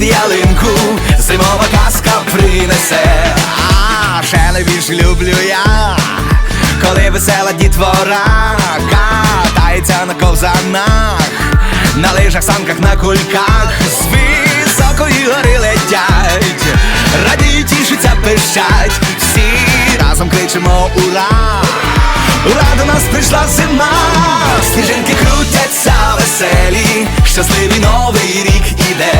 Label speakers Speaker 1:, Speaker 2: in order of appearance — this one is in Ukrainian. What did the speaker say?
Speaker 1: під ялинку, зимова казка принесе, а ще найбільше люблю я коли весела дітвора катається на ковзанах, на лижах, санках, на кульках, з високої гори летять, радіють, тішаться, пищать, всі разом кричимо ура! Ура, до нас прийшла зима, сніжинки крутяться веселі, щасливий новий рік іде,